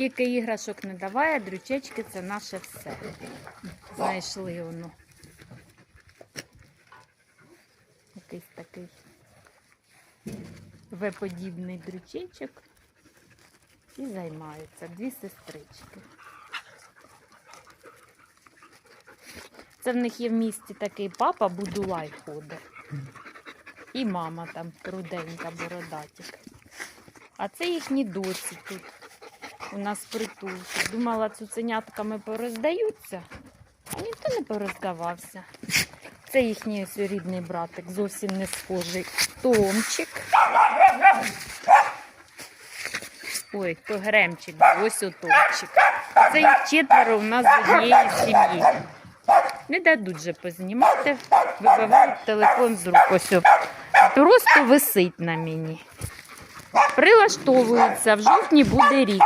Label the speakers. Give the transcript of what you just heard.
Speaker 1: Скільки іграшок не даває, дрючечки це наше все. Знайшли воно. Якийсь такий В-подібний дрючечок. І займаються дві сестрички. Це в них є в місті такий папа Будулай ходить. І мама там руденька бородатик. А це їхні доці тут. У нас притулки. Думала, цуценятками пороздаються, а ніхто не пороздавався. Це їхній рідний братик, зовсім не схожий. Томчик. Ой, то Гремчик, ось о Томчик. Це їх четверо у нас з однієї сім'ї. Не дадуть же познімати, вибивають телефон з рук. Ось просто висить на мені прилаштовуються в жовтні буде рік.